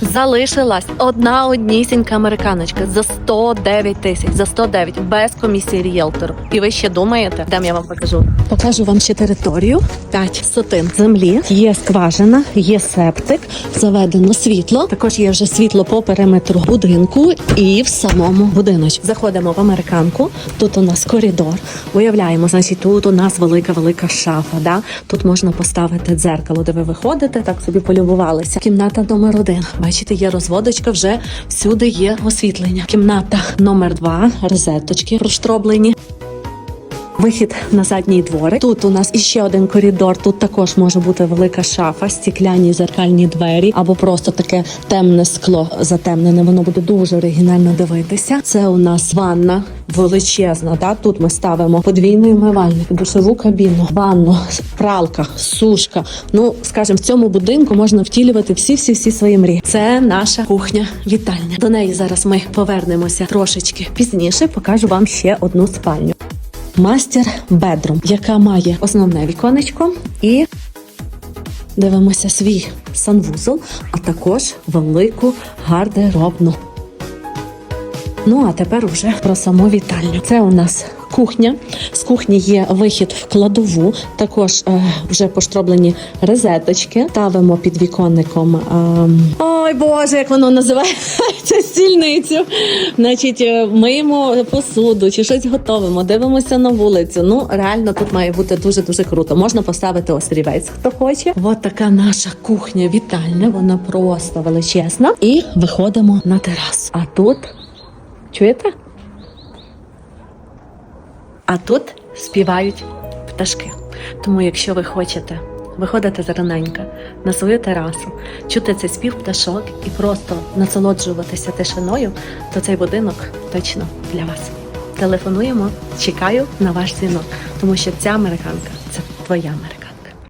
Залишилась одна однісінька американочка за 109 тисяч, за 109, без комісії ріелтору. І ви ще думаєте, де я вам покажу? Покажу вам ще територію. 5 сотин землі. Є скважина, є септик, заведено світло. Також є вже світло по периметру будинку і в самому будиночку. Заходимо в американку. Тут у нас коридор. Уявляємо, значить, тут у нас велика велика шафа. Да? Тут можна поставити дзеркало, де ви виходите, так собі полюбувалися. Кімната номер один. Бачите, є розводочка, вже всюди є освітлення. Кімната номер два, розеточки проштроблені. Вихід на задній дворик. Тут у нас іще один коридор. Тут також може бути велика шафа, стікляні зеркальні двері або просто таке темне скло затемнене. Воно буде дуже оригінально дивитися. Це у нас ванна величезна. Да? Тут ми ставимо подвійний умивальник, душову кабіну, ванну, пралка, сушка. Ну скажімо, в цьому будинку можна втілювати всі всі всі свої мрії. Це наша кухня вітальня. До неї зараз ми повернемося трошечки пізніше. Покажу вам ще одну спальню. Мастер бедрум, яка має основне віконечко і дивимося свій санвузол, а також велику гардеробну. Ну а тепер уже про саму вітальню. Це у нас кухня. З кухні є вихід в кладову. Також е, вже поштроблені розеточки. Ставимо під віконником. ем, Ой Боже, як воно називається стільницю. Значить, е, миємо посуду чи щось готовимо, дивимося на вулицю. Ну реально тут має бути дуже дуже круто. Можна поставити острівець, хто хоче. От така наша кухня вітальня. Вона просто величезна. І виходимо на терасу. А тут чуєте? А тут співають пташки. Тому, якщо ви хочете виходити зараненько на свою терасу, чути цей спів пташок і просто насолоджуватися тишиною, то цей будинок точно для вас. Телефонуємо, чекаю на ваш дзвінок, тому що ця американка це твоя Америка.